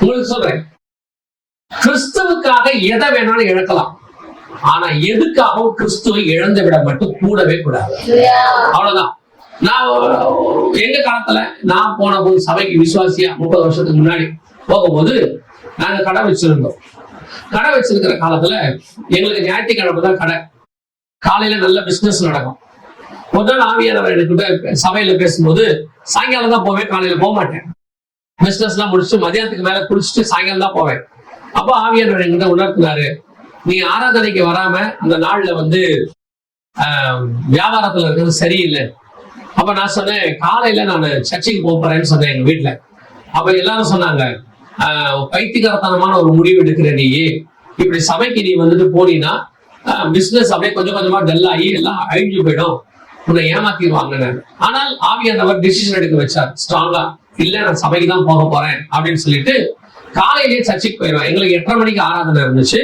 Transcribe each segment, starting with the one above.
உங்களுக்கு சொல்றேன். கிறிஸ்துவுக்காக எதை வேணாலும் இழக்கலாம். ஆனா எதுக்காகவும் கிறிஸ்துவை இழந்து விட மட்டும் கூடவே கூடாது. அவ்வளவுதான். நான் எங்க காலத்துல நான் போன போது சபைக்கு விசுவாசியா முப்பது வருஷத்துக்கு முன்னாடி போகும்போது நாங்க கடை வச்சிருந்தோம். கடை வச்சிருக்கிற காலத்துல எங்களுக்கு ஞாயிற்றுக்கிழமை தான் கடை. காலையில நல்ல பிசினஸ் நடக்கும். முதல் ஆவியானவர் என்கிட்ட சபையில பேசும்போது சாயங்காலம் தான் போவேன் காலையில போக மாட்டேன் பிசினஸ் எல்லாம் முடிச்சுட்டு மதியானத்துக்கு மேல குளிச்சுட்டு சாயங்காலம் தான் போவேன். அப்போ ஆவியானவர் என்கிட்ட உணர்த்தினாரு நீ ஆராதனைக்கு வராம அந்த நாள்ல வந்து ஆஹ், வியாபாரத்துல இருக்கிறது சரியில்லை. அப்ப நான் சொன்னேன் காலையில நான் சர்ச்சைக்கு போக போறேன்னு சொன்னேன் எங்க வீட்டுல அப்ப எல்லாரும் சொன்னாங்க ஆஹ், பைத்தியகாரத்தனமான ஒரு முடிவு எடுக்கிற நீ இப்படி சபைக்கு நீ வந்துட்டு போனீங்கன்னா பிசினஸ் அப்படியே கொஞ்சம் கொஞ்சமா டல் ஆகி எல்லாம் அழிஞ்சு போயிடும். உன்னை ஏமாத்திடுவாங்க ஆனால் ஆவியானவர் டிசிஷன் எடுக்க வச்சார் ஸ்ட்ராங்கா இல்ல நான் சபைக்கு தான் போக போறேன் அப்படின்னு சொல்லிட்டு காலையிலேயே சர்ச்சைக்கு போயிடுவேன் எங்களுக்கு எட்டரை மணிக்கு ஆராதனை இருந்துச்சு.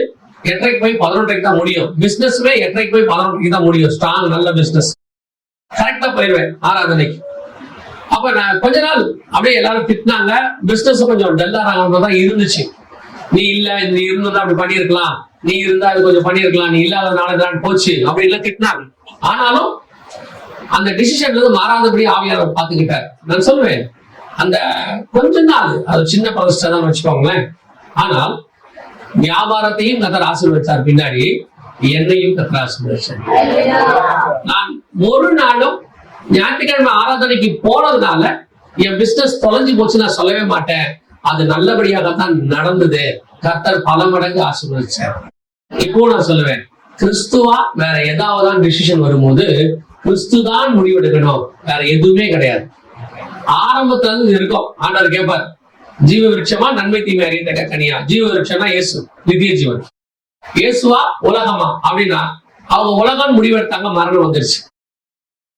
எட்டரைக்கு போய் பதினொன்றைக்கு தான் முடியும். பிசினஸ்மே எட்டரைக்கு போய் பதினொன்றைக்கு தான் முடியும். ஸ்ட்ராங் நல்ல பிசினஸ் கரெக்டா போயிடுவேன் ஆராதனைக்கு. அப்ப நான் கொஞ்ச நாள் அப்படியே எல்லாரும் திட்டினாங்க. பிசினஸ் கொஞ்சம் டல்லாக தான் இருந்துச்சு. நீ இல்ல நீ இருந்ததா அப்படி பண்ணியிருக்கலாம். நீ இருந்தா அது கொஞ்சம் பண்ணியிருக்கலாம். நீ இல்லாதனால தான் போச்சு அப்படி திட்டினாங்க. ஆனாலும் அந்த டிசிஷன்ல இருந்து மாறாதபடி ஆவியாளர் பார்த்துக்கிட்டார். நான் சொல்லுவேன் அந்த கொஞ்ச நாள் அது சின்ன பிரதிஷ்டை தான் வச்சுக்கோங்களேன். ஆனால் வியாபாரத்தையும் கத்தர் ஆசீர்வதிச்சார் பின்னாடி என்னையும் கத்தர் ஆசீர்வதிச்சார் நான் ஒரு நாளும் ஞாயிற்றுக்கிழமை ஆராதனைக்கு போனதுனால என் பிசினஸ் தொலைஞ்சு போச்சு நான் சொல்லவே மாட்டேன். அது நல்லபடியாகத்தான் நடந்தது. கர்த்தர் பல மடங்கு ஆசீர்வதிச்சார் இப்போ நான் சொல்லுவேன் கிறிஸ்துவா வேற ஏதாவது டிசிஷன் வரும்போது கிறிஸ்து தான் முடிவெடுக்கணும். வேற எதுவுமே கிடையாது. ஆரம்பத்துல இருந்து இருக்கும். ஆண்டவர் கேட்பார் ஜீவ விருட்சமா நன்மை தீமை அறிந்த கனியா? ஜீவ விருட்சம்னா இயேசு நித்திய ஜீவன். இயேசுவா உலகமா? அப்படின்னா அவங்க உலகம் முடிவெடுத்தாங்க மரணம் வந்துருச்சு.